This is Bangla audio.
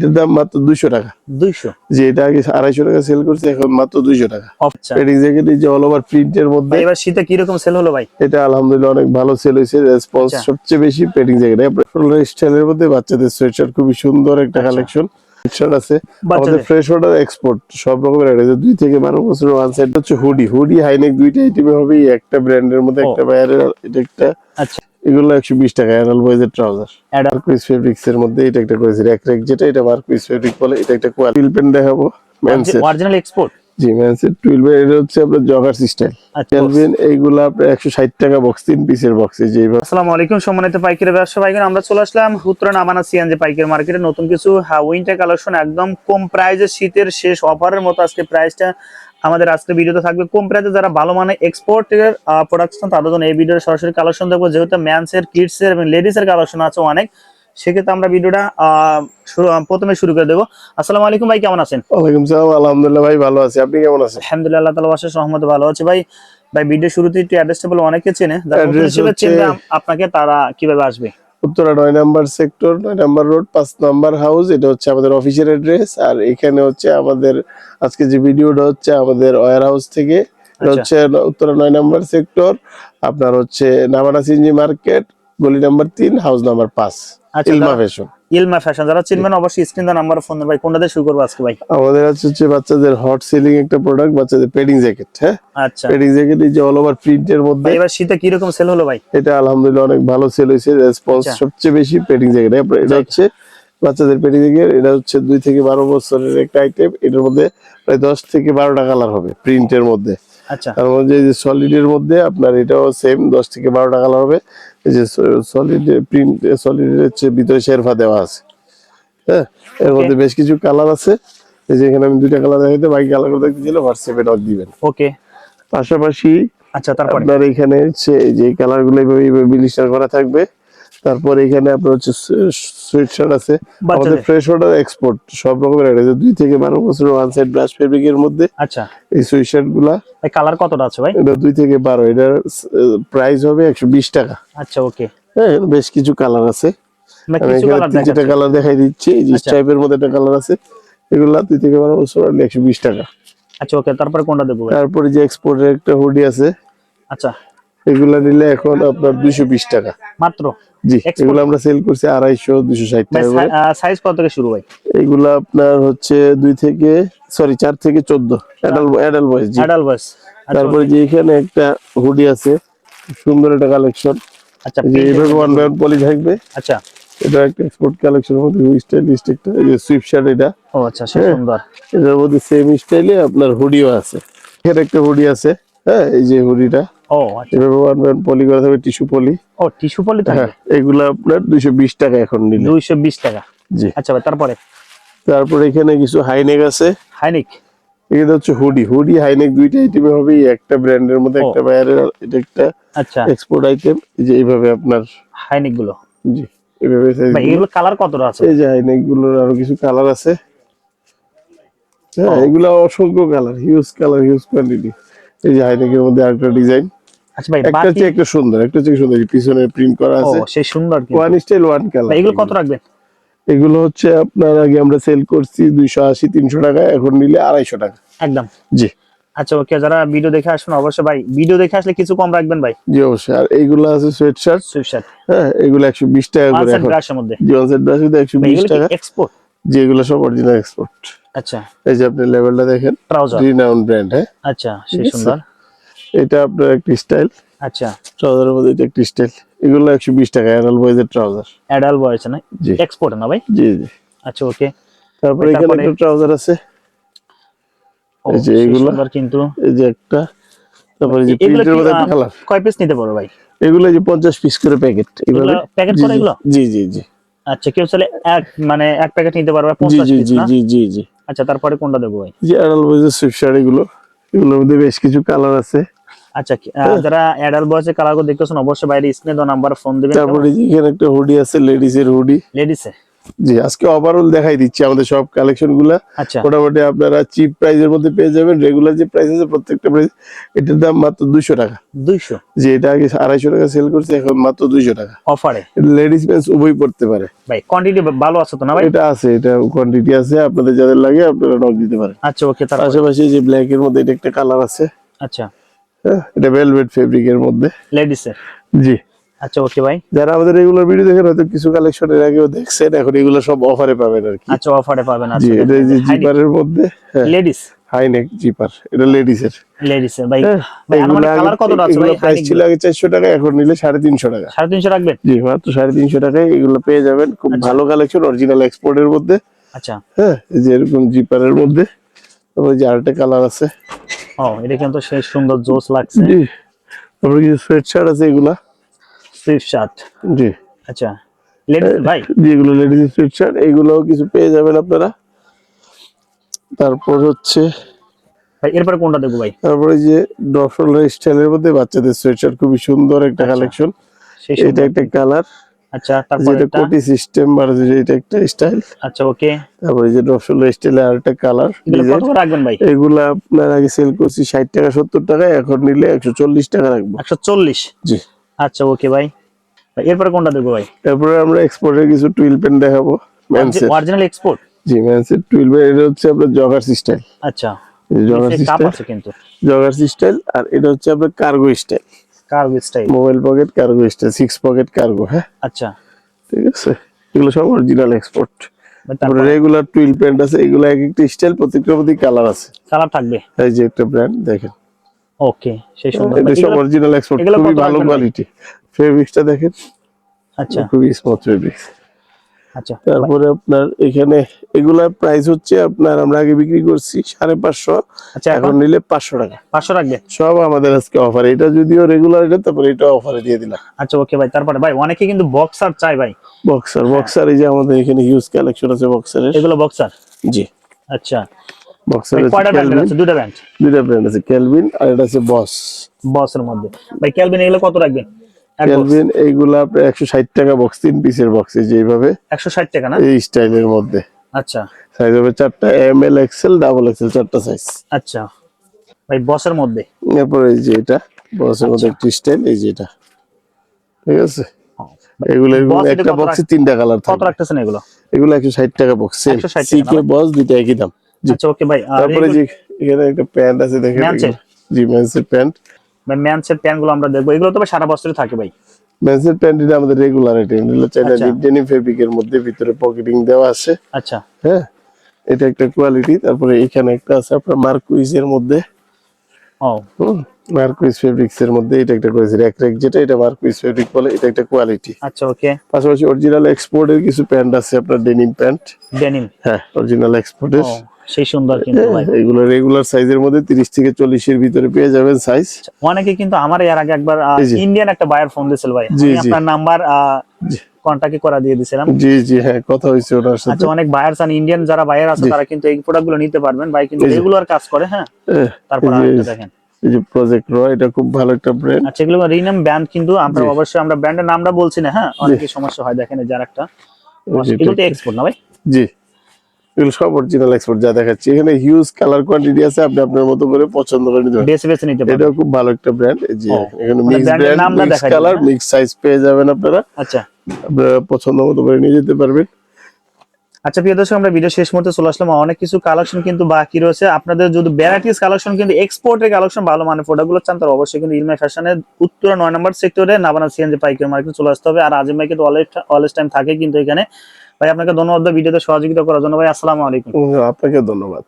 এটার দাম মাত্র দুইশো টাকা। দুইশো? যে এটা আগে আড়াইশো টাকা সেল করছে এখন মাত্র দুইশো টাকা। আচ্ছা। জ্যাকেট এই যে অল ওভার প্রিন্টের মধ্যে। এবার শীতে কীরকম সেল হলো ভাই? এটা আলহামদুলিল্লাহ অনেক ভালো সেল হয়েছে। রেসপন্স আচ্ছা। সবচেয়ে বেশি পেডিং জ্যাকেট স্টাইলের মধ্যে বাচ্চাদের সোয়েটার খুবই সুন্দর একটা আচ্ছা। কালেকশন সোয়েটার আছে। আমাদের বাচ্চাদের ফ্রেশ ওয়াটার এক্সপোর্ট সব রকমের আইটেম আছে। দুই থেকে বারো বছর ওয়ান সাইড হচ্ছে হুডি হুডি হাইনেক দুইটা আইটেমে হবে একটা ব্র্যান্ডের মধ্যে একটা বাইরের এটা একটা আচ্ছা। এগুলো একশো বিশ টাকা অ্যানাল বয়েজের ট্রাউজার। অ্যাডাল মার্কুইস ফেব্রিক্স এর মধ্যে এটা একটা করেছি র্যাক র্যাক যেটা এটা মার্কুইস ফেব্রিক বলে এটা একটা কোয়ালিটি পেন দেখাবো ম্যানসের অরিজিনাল এক্সপোর্ট জি ম্যানসের টুয়েলভ এটা হচ্ছে আপনার জগার স্টাইল ক্যালভিন এইগুলো আপনার একশো ষাট টাকা বক্স তিন পিসের বক্সে যে আসসালামু আলাইকুম সম্মানিত পাইকারি ব্যবসা ভাইগণ আমরা চলে আসলাম উত্তরা নামানা সিএনজি পাইকারি মার্কেটে নতুন কিছু উইন্টার কালেকশন একদম কম প্রাইজে শীতের শেষ অফারের মতো আজকে প্রাইসটা আমাদের আজকে ভিডিওতে থাকবে কম প্রাইসে যারা ভালো মানে এক্সপোর্টের প্রোডাকশন তাদের জন্য এই ভিডিওর সরাসরি কালেকশন দেখব। যেহেতু ম্যানসের কিডসের এবং লেডিসের কালেকশন আছে অনেক সেক্ষেত্রে আমরা ভিডিওটা প্রথমে শুরু করে দেবো। আসসালামু আলাইকুম ভাই কেমন আছেন? ওয়ালাইকুম সালাম আলহামদুলিল্লাহ ভাই ভালো আছি। আপনি কেমন আছেন? আলহামদুলিল্লাহ আল্লাহ তালা বাসার সহমতে ভালো আছে। ভাই ভাই ভিডিও শুরুতে একটু অ্যাড্রেসটা বলে অনেকে চেনে। যারা আপনাকে তারা কীভাবে আসবে? উত্তরা নয় নাম্বার সেক্টর নয় নাম্বার রোড পাঁচ নাম্বার হাউস এটা হচ্ছে আমাদের অফিসের অ্যাড্রেস আর এখানে হচ্ছে আমাদের আজকে যে ভিডিওটা হচ্ছে আমাদের ওয়ার হাউস থেকে এটা আচ্ছা। হচ্ছে উত্তরা নয় নাম্বার সেক্টর আপনার হচ্ছে নামানা সিনজি মার্কেট গলি নাম্বার তিন হাউস নাম্বার পাঁচ ইলমা যারা- ফ্যাশন। ইলমা ফ্যাশন যারা চিনবেন অবশ্যই স্ক্রিন দা নাম্বার ফোন ভাই কোনটা দিয়ে শুরু করব আজকে ভাই? আমাদের আছে হচ্ছে বাচ্চাদের হট সেলিং একটা প্রোডাক্ট বাচ্চাদের পেডিং জ্যাকেট হ্যাঁ? আচ্ছা। পেডিং জ্যাকেট এই যে অল ওভার প্রিন্টের মধ্যে। এবার শীতে সেল হলো ভাই? এটা আলহামদুলিল্লাহ অনেক ভালো সেল রেসপন্স আচ্ছা। সবচেয়ে বেশি পেডিং জ্যাকেট এটা হচ্ছে বাচ্চাদের এটা হচ্ছে দুই থেকে বারো বছরের একটা আইটেম এটার মধ্যে প্রায় দশ থেকে বারোটা কালার হবে প্রিন্টের মধ্যে। আচ্ছা। তার মধ্যে যে সলিডের মধ্যে আপনার এটাও সেম দশ থেকে বারোটা কালার হবে। এই যে সলিড প্রিন্ট সলিডের হচ্ছে ভিতরে শেরফা দেওয়া আছে। হ্যাঁ? এর মধ্যে বেশ কিছু কালার আছে। এই যে এখানে আমি দুইটা কালার দেখাইতে বাকি কালারগুলো দেখতে দিলে হোয়াটসঅ্যাপে নক দিবেন। ওকে পাশাপাশি আচ্ছা তারপরে? আপনার এখানে যে কালারগুলো এইভাবে বিলিস্টার করা থাকবে। তারপর এখানে আপনার হচ্ছে সুইট শার্ট আছে। আমাদের ফ্রেশ ওয়াটার এক্সপোর্ট সব রকমের আছে দুই থেকে বারো বছর ওয়ান সাইড ব্রাশ ফেব্রিকের মধ্যে আচ্ছা। এই সুইট শার্টগুলা। কালার কতটা আছে ভাই? এটা দুই থেকে বারো। এটার প্রাইস হবে একশো বিশ টাকা। আচ্ছা ওকে হ্যাঁ বেশ কিছু কালার আছে। আমি এখানে কালার দেখাই দিচ্ছি। এই যে আচ্ছা। টাইপের মধ্যে একটা কালার আছে। এগুলা দুই থেকে বারো বছর একশো বিশ টাকা। আচ্ছা ওকে তারপরে কোনটা দেবো তারপরে যে এক্সপোর্টের একটা হুডি আছে। আচ্ছা। এগুলা নিলে এখন আপনার দুইশো বিশ টাকা। মাত্র? জি? এগুলো আমরা সেল করছি আড়াইশো দুশো ষাট টাকা সাইজ কত থেকে শুরু হয়? এগুলো আপনার হচ্ছে দুই থেকে সরি চার থেকে চোদ্দ। অ্যাডাল অ্যাডাল বয়স অ্যাডাল্ট বয়স তারপরে যে এখানে একটা হুডি আছে সুন্দর একটা কালেকশন আচ্ছা যে এইভাবে ওয়ান বাই পলি থাকবে। আচ্ছা। এটা একটা এক্সপোর্ট কালেকশনের মধ্যে স্টাইলিস্ট একটা এই যে সুইপ শার্ট এটা। ও আচ্ছা হ্যাঁ। সুন্দর। এটার মধ্যে সেম স্টাইলে আপনার হুডিও আছে। এখানে একটা হুডি আছে হ্যাঁ এই যে হুডিটা ও এভাবে ওয়ান বাই পলি করা থাকবে টিস্যু পলি ও টিস্যু পলি হ্যাঁ এগুলো আপনার দুইশো বিশ টাকা এখন নিলে। দুইশো বিশ টাকা। জি। আচ্ছা ভাই তারপরে? তারপর এখানে কিছু হাইনেক আছে। হাইনিক? এটা হচ্ছে হুডি হুডি হাইনেক দুইটা আইটেমে হবে একটা ব্র্যান্ডের মধ্যে একটা বাইরের এটা একটা আচ্ছা। এক্সপোর্ট আইটেম এই যে এইভাবে আপনার হাইনিকগুলো জি এইভাবে ভাই এগুলো কালার কতটা আছে? এই যে হাইনেকগুলোর আরও কিছু কালার আছে। হ্যাঁ। এগুলো অসংখ্য colour huge colour huge quantity এই যে হাইনেকের মধ্যে আরেকটা ডিজাইন আচ্ছা ভাই একটা একটা সুন্দর একটা সুন্দর পিছনে প্রিন্ট করা ও আছে। সেই সুন্দর ওয়ান স্টাইল ওয়ান কালার এগুলো কত রাখবেন? এগুলো হচ্ছে আপনার আগে আমরা সেল করছি দুইশো আশি তিনশো টাকা এখন নিলে আড়াইশো টাকা। একদম। জি। আচ্ছা ওকে যারা ভিডিও দেখে অবশ্যই ভাই ভিডিও দেখে আসলে কিছু কম রাখবেন ভাই। জি অবশ্যই। আর এইগুলো আছে সোয়েট শার্ট সুইফট শার্ট হ্যাঁ এগুলো একশো বিশ টাকা করে সাইড এখন। ব্রাশের মধ্যে। জি ব্রাশ টাকা। এক্সপোর্ট এগুলো সব অরিজিনাল এক্সপোর্ট আচ্ছা। এই যে আপনি লেভেলটা দেখেন ট্রাউজার রিনাউন ব্র্যান্ড হ্যাঁ? আচ্ছা সেই সুন্দর। এটা আপনার একটি স্টাইল আচ্ছা। ট্রাউজারের মধ্যে এটা একটি স্টাইল এগুলো একশো বিশ টাকা অ্যানাল বয়েজের ট্রাউজার অ্যাডাল বয়স না? জি। এক্সপোর্ট না ভাই? জি জি। আচ্ছা ওকে তারপরে এখানে একটা ট্রাউজার আছে। এই যে এইগুলো। কিন্তু। এই যে একটা। তারপরে যে এগুলো প্রিন্টের মধ্যে কালার কয় পিস নিতে পারব ভাই? এগুলো যে পঞ্চাশ পিস করে প্যাকেট এগুলো প্যাকেট করা এগুলো? জি জি জি। আচ্ছা কেউ চলে এক মানে এক প্যাকেট নিতে পারবে জি জি পিস জি না? জি জি জি। আচ্ছা তারপরে কোনটা দেবো ভাই? যে অ্যাডাল বয়েজের সুইফট শার্ট এগুলো এগুলোর মধ্যে বেশ কিছু কালার আছে। আচ্ছা কি- আহ, যারা অ্যাডাল বয়সের কালার দেখতেছেন অবশ্যই বাইরে স্ক্রিনে দেওয়া নাম্বার ফোন দিবেন তারপরে এখানে একটা হুডি আছে লেডিস এর হুডি লেডিসে জি আজকে ওভারঅল দেখাই দিচ্ছি আমাদের সব কালেকশনগুলা। আচ্ছা। মোটামুটি আপনারা চিপ মধ্যে পেয়ে যাবেন রেগুলার যে প্রাইস আছে প্রত্যেকটা প্রাইস এটার দাম মাত্র দুইশো টাকা। দুইশো? যে এটা আগে আড়াইশো টাকা সেল করছে এখন মাত্র দুইশো টাকা। অফারে লেডিস উভয় পড়তে পারে। ভাই কোয়ান্টিটি ভালো আছে তো না ভাই? এটা আছে এটা কোয়ান্টিটি আছে আপনাদের যাদের লাগে আপনারা নক দিতে পারেন। আচ্ছা ওকে পাশাপাশি যে ব্ল্যাক এর মধ্যে এটা একটা কালার আছে। আচ্ছা। হ্যাঁ এটা ভেলভেট ফেব্রিক এর মধ্যে। লেডিসের জি। আচ্ছা ওকে ভাই যারা আমাদের রেগুলার ভিডিও দেখেন হয়তো কিছু কালেকশন এর আগেও দেখছেন এখন এগুলো সব অফারে পাবেন আর কি। আচ্ছা অফারে পাবেন জি আচ্ছা এটা এই যে জিপারের মধ্যে হ্যাঁ। লেডিস হাই নেক জিপার এটা লেডিস এর। লেডিসের ভাই হ্যাঁ, ভাই এগুলো কালার কতটা আছে ভাই? প্রাইস ছিল আগে চারশো টাকা এখন নিলে সাড়ে তিনশো টাকা। সাড়ে তিনশো রাখবেন? জি মাত্র সাড়ে তিনশো টাকায় এগুলো পেয়ে যাবেন। খুব আচ্ছা। ভালো কালেকশন অরিজিনাল এক্সপোর্টের মধ্যে। আচ্ছা। হ্যাঁ এই যে এরকম জিপারের মধ্যে তারপরে যে আরেকটা কালার আছে। ও এটা কিন্তু সেই সুন্দর জোস লাগছে। জি তারপরে কিছু সোয়েট শার্ট আছে এগুলা। সুইফট শার্ট জি। আচ্ছা লেডিস ভাই? লেডিস শার্ট এগুলোও কিছু পেয়ে যাবেন আপনারা। তারপর হচ্ছে ভাই এরপরে কোনটা দেখব ভাই? তারপরে যে স্টাইলের মধ্যে বাচ্চাদের সোয়েট শার্ট খুবই সুন্দর একটা আচ্ছা। কালেকশন সেই এটা একটা কালার আচ্ছা তারপর এটা কোটি সিস্টেম এটা একটা স্টাইল আচ্ছা ওকে। তারপরে যে ডফলার স্টাইলের আরেকটা কালার কত রাখবেন ভাই? এগুলা আপনার আগে সেল করছি ষাট টাকা সত্তর টাকা এখন নিলে একশো চল্লিশ টাকা রাখব। একশো চল্লিশ? জি। আচ্ছা ওকে ভাই। এরপরে কোনটা দেখব ভাই? তারপরে আমরা এক্সপোর্টের কিছু টুইল পেন দেখাবো অরিজিনাল এক্সপোর্ট জি টুইল পেন এটা হচ্ছে আপনার জগার স্টাইল আচ্ছা। জগার স্টাইল কিন্তু। জগার স্টাইল আর এটা হচ্ছে আপনার cargo style cargo style mobile pocket cargo style six pocket cargo হ্যাঁ? আচ্ছা। ঠিক আছে? এগুলো সব অরিজিনাল এক্সপোর্ট তারপরে? রেগুলার টুইল প্যান্ট আছে এগুলো এক একটা স্টাইল প্রত্যেকটার প্রতি কালার আছে। কালার থাকবে? এই যে একটা ব্র্যান্ড দেখেন। ওকে সেই সুন্দর। এটা সব অরিজিনাল এক্সপোর্ট খুবই ভালো কোয়ালিটি ফেব্রিক্সটা দেখেন। আচ্ছা। খুবই স্মুথ ফেব্রিক্স আচ্ছা তারপরে আপনার এখানে এগুলা প্রাইস হচ্ছে আপনার আমরা আগে বিক্রি করছি সাড়ে পাঁচশো আচ্ছা এখন? নিলে পাঁচশো টাকা। পাঁচশো রাখবে? সব আমাদের আজকে অফার এটা যদিও রেগুলার এটা তারপরে এটা অফারে দিয়ে দিলাম। আচ্ছা ওকে ভাই তারপরে ভাই অনেকে কিন্তু বক্সার চাই ভাই। বক্সার বক্সার এই যে আমাদের এখানে হিউজ কালেকশন আছে বক্সারের এগুলো বক্সার জি। আচ্ছা। বক্সার আছে আছে? দুটো ব্র্যান্ড ব্র্যান্ড আছে ক্যালভিন আর এটা আছে বস বক্সের মধ্যে। ভাই ক্যালভিন এগুলো কত রাখবেন? ক্যালভিন এইগুলা আপনার একশো ষাট টাকা বক্স তিন পিসের বক্স এই যে একশো ষাট টাকা না? এই স্টাইলের মধ্যে। আচ্ছা। সাইজ হবে চারটা M L XL double XL চারটা সাইজ আচ্ছা। ভাই বসের মধ্যে? এরপর এই যে এটা বক্সের মধ্যে আচ্ছা। একটি স্টাইল এই যে এটা। ঠিক আছে? এগুলো একটা বক্সে তিনটা কালার কত রাখতেছেন এগুলো? এগুলো একশো ষাট টাকা বক্স সেম 160 সিকে বস একই দাম। আচ্ছা ওকে ভাই আর তারপরে যে এখানে একটা প্যান্ট আছে দেখেন? জি মেন্সের প্যান্ট ম্যানসের প্যান্টগুলো আমরা দেখব। এগুলো তো সারা বছরই থাকে ভাই। মেন্সের প্যান্ট এটা আমাদের রেগুলার এটা হলো চাইনা। ডেনিম ফেব্রিকের মধ্যে ভিতরে পকেটিং দেওয়া আছে। আচ্ছা। হ্যাঁ? এটা একটা কোয়ালিটি তারপরে এখানে একটা আছে আপনার মার্কুইজ এর মধ্যে। ও। মার্কুইজ ফেব্রিক্স এর মধ্যে এটা একটা করেছে র্যাক র্যাক যেটা এটা মার্কুইজ ফেব্রিক বলে এটা একটা কোয়ালিটি আচ্ছা ওকে পাশাপাশি অরিজিনাল এক্সপোর্টের কিছু প্যান্ট আছে আপনার ডেনিম প্যান্ট ডেনিম হ্যাঁ অরিজিনাল এক্সপোর্টের সেই সুন্দর কিন্তু এগুলো রেগুলার সাইজের মধ্যে তিরিশ থেকে চল্লিশের ভিতরে পেয়ে যাবেন সাইজ অনেকে কিন্তু আমার এর আগে একবার ইন্ডিয়ান একটা বায়ার ফোন দিয়েছিল ভাই। আমি আপনার নাম্বার কন্টাক্ট করা দিয়ে দিয়েছিলাম জি জি হ্যাঁ কথা হয়েছে ওনার সাথে। আচ্ছা অনেক বায়ার চান ইন্ডিয়ান যারা বায়ার আছে তারা কিন্তু এই প্রোডাক্টগুলো নিতে পারবেন। ভাই কিন্তু। রেগুলার কাজ করে হ্যাঁ? হ্যাঁ, তারপর আরেকটা দেখেন। এই যে প্রজেক্ট র এটা খুব ভালো একটা ব্র্যান্ড আচ্ছা এগুলো রিনাম ব্যান্ড কিন্তু আমরা অবশ্যই আমরা ব্র্যান্ডের নামটা বলছি না হ্যাঁ? অনেকে সমস্যা হয় দেখেন যার একটা এগুলো এক্সপোর্ট না ভাই? জি। এগুলো সব অরিজিনাল এক্সপোর্ট যা দেখাচ্ছি। এখানে হিউজ কালার কোয়ান্টিটি আছে আপনি আপনার মতো করে পছন্দ করে নিতে পারেন। বেছে বেছে নিতে পারবেন এটাও খুব ভালো একটা ব্র্যান্ড এই যে এখানে mix brand mix colour mix size পেয়ে যাবেন আপনারা। আচ্ছা। আপনারা পছন্দ মতো করে নিয়ে যেতে পারবেন। আচ্ছা প্রিয় দর্শক আমরা ভিডিও শেষ মুহূর্তে চলে আসলাম। অনেক কিছু কালেকশন কিন্তু বাকি রয়েছে। আপনাদের যদি ভ্যারাইটিস কালেকশন কিন্তু এক্সপোর্টের কালেকশন ভালো মানে প্রোডাক্টগুলো চান তাহলে অবশ্যই কিন্তু ইলমাই ফ্যাশনের উত্তরা নয় নম্বর সেক্টরে নাবানা সিএনজি পাইকারি মার্কেট চলে আসতে হবে। আর আজিম ভাই কিন্তু অলওয়েজ টাইম থাকে কিন্তু এখানে। ভাই আপনাকে ধন্যবাদ ভিডিওতে সহযোগিতা করার জন্য। ভাই আসসালামু আলাইকুম। আপনাকে ধন্যবাদ।